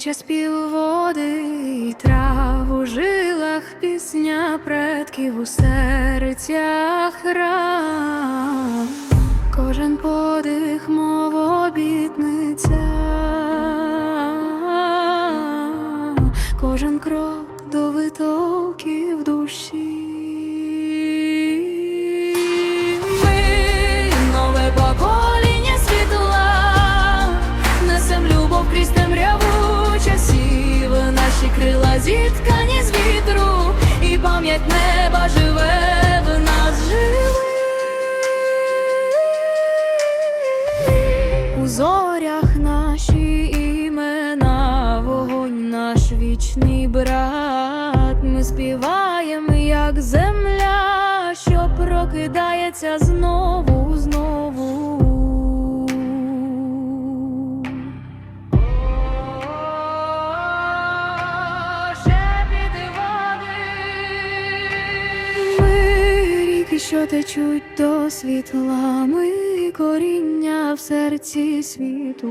кличе спів води і трав у жилах пісня предків у серцях храм. Кожен подих, мов обітниця, прокидається знову, знову. Що течуть до світла, ми коріння в серці світу.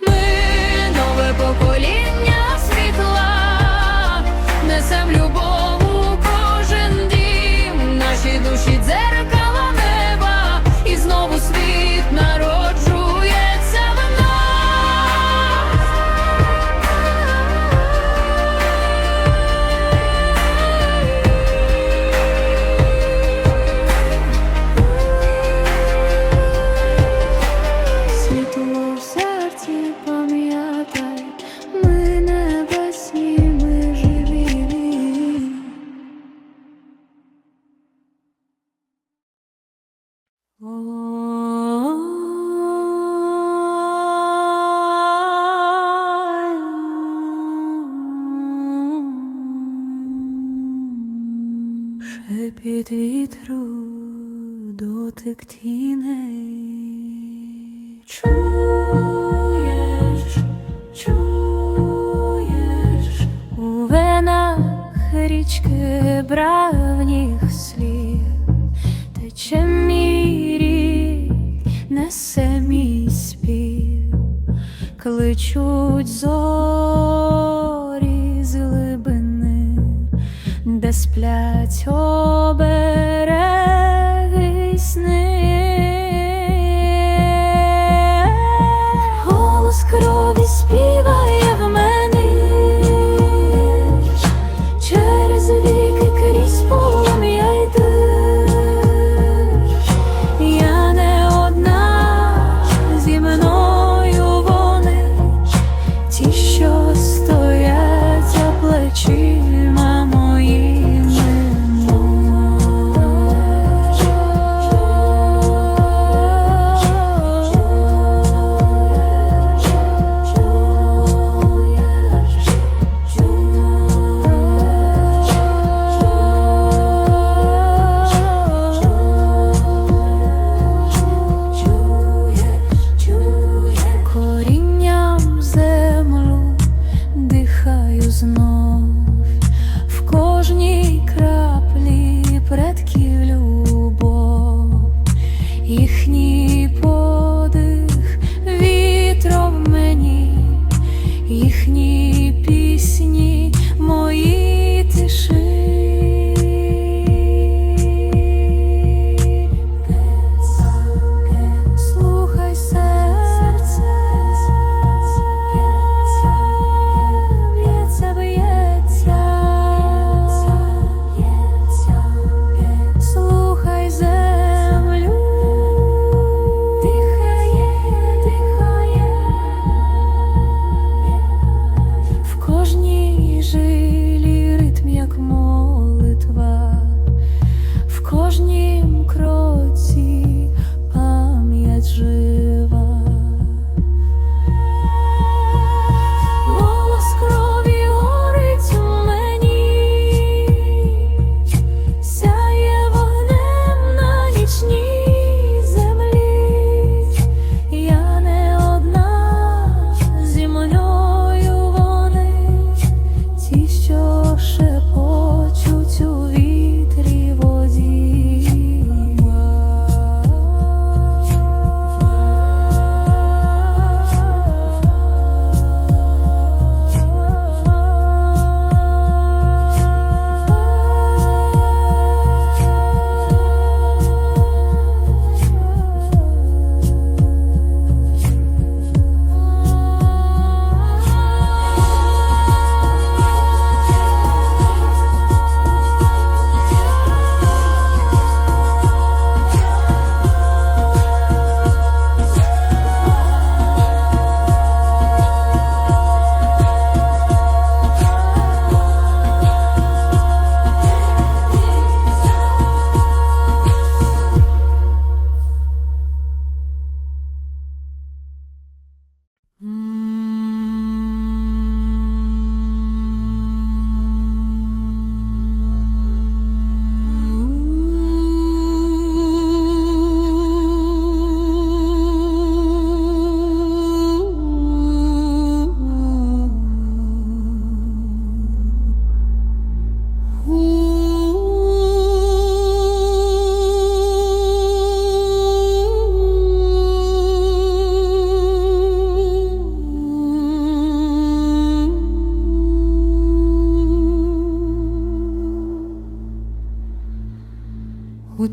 Ми нове покоління світла, несем любов not Шепіт вітру, дотик тіней. Чуєш, чуєш у венах річки бравніх слів, тече мій рік, несе мій спів, кличуть зорі з глибини, де сплять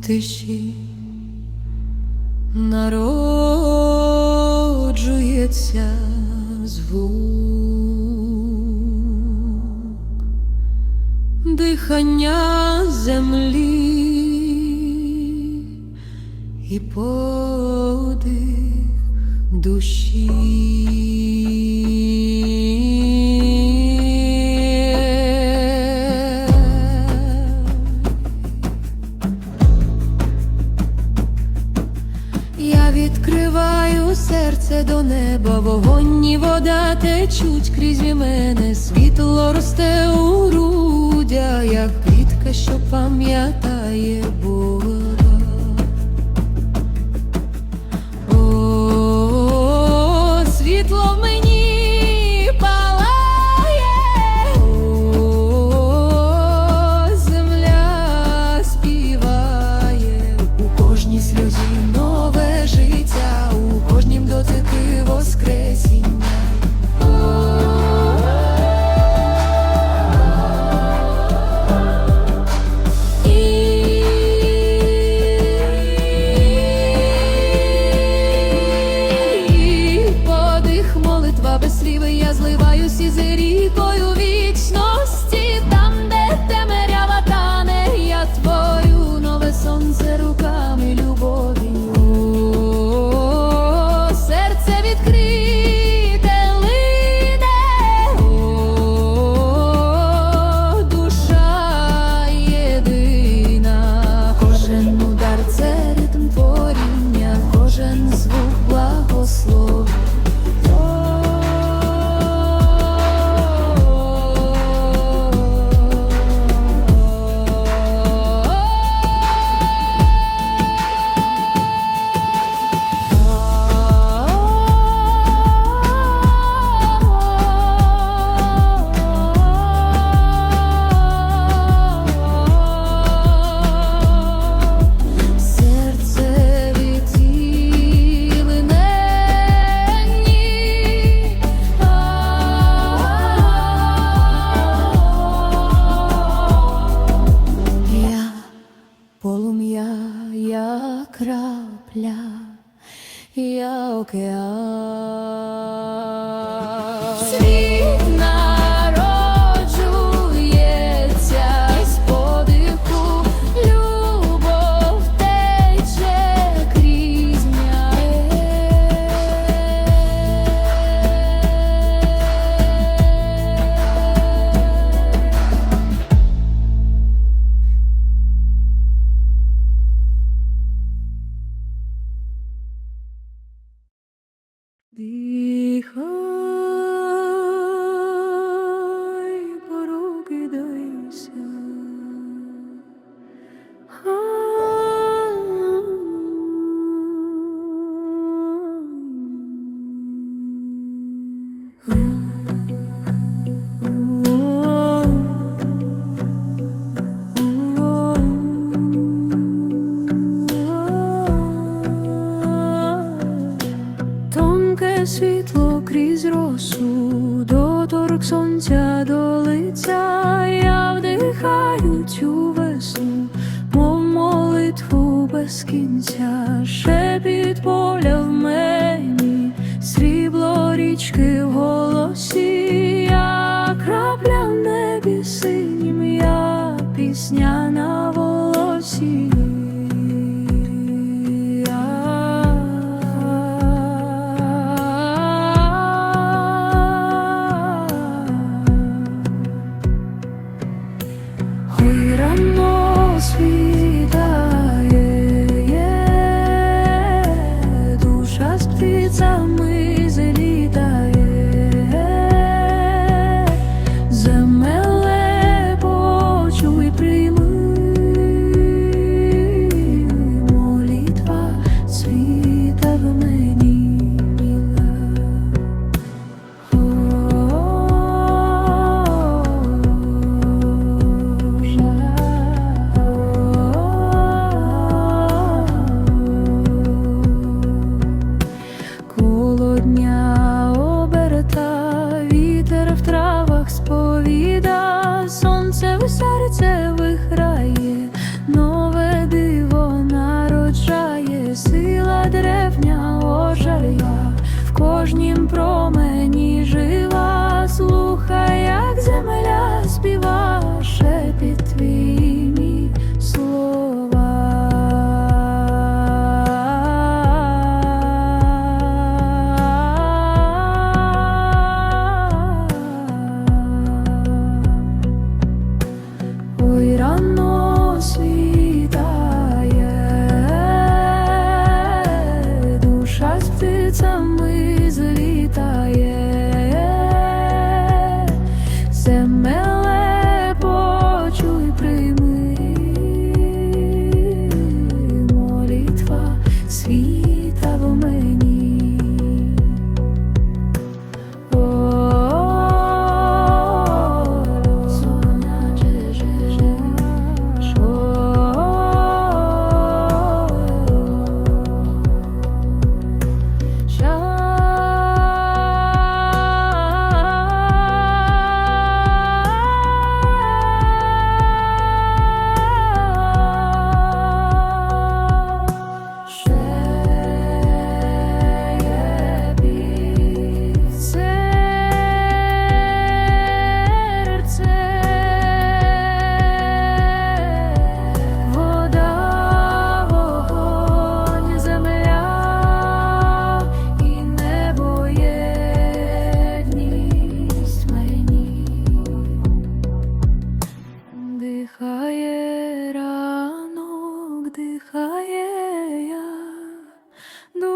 тиші народжується звук, дихання землі і подих душі. Неба вогонь і вода течуть крізь мене, світло росте у грудя, як квітка, що пам'ятає. Бог. Yeah. pieśniami.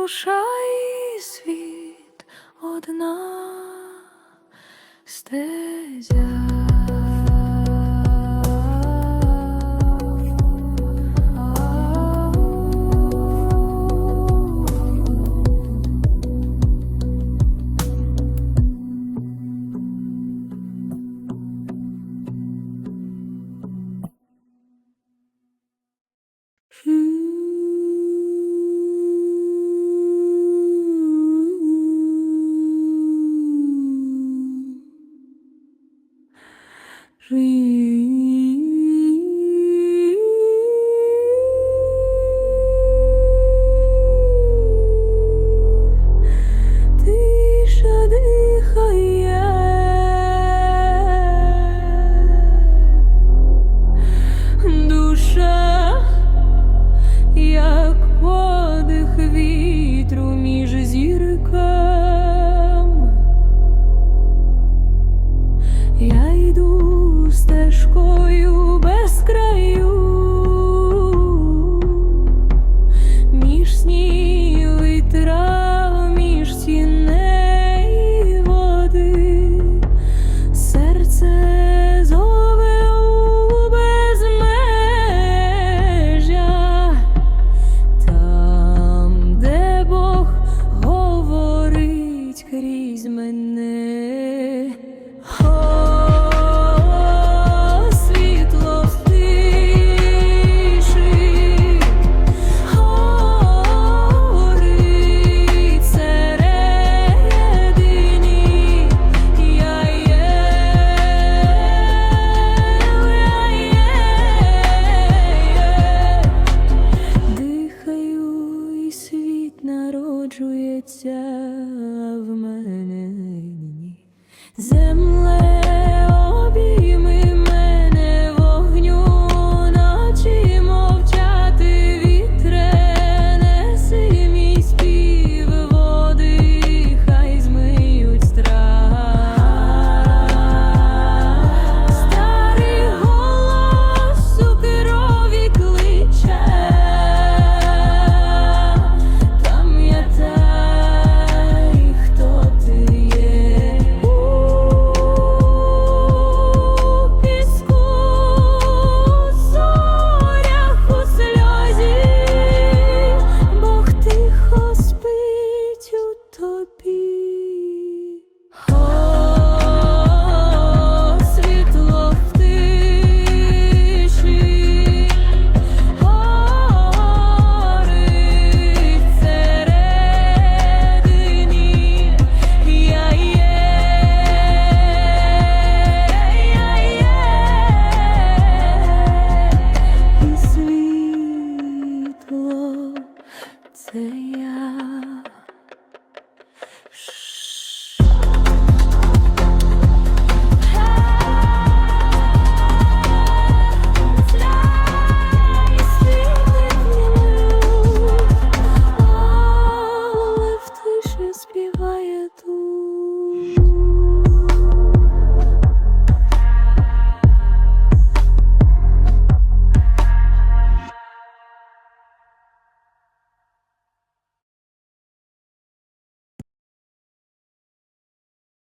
show. free.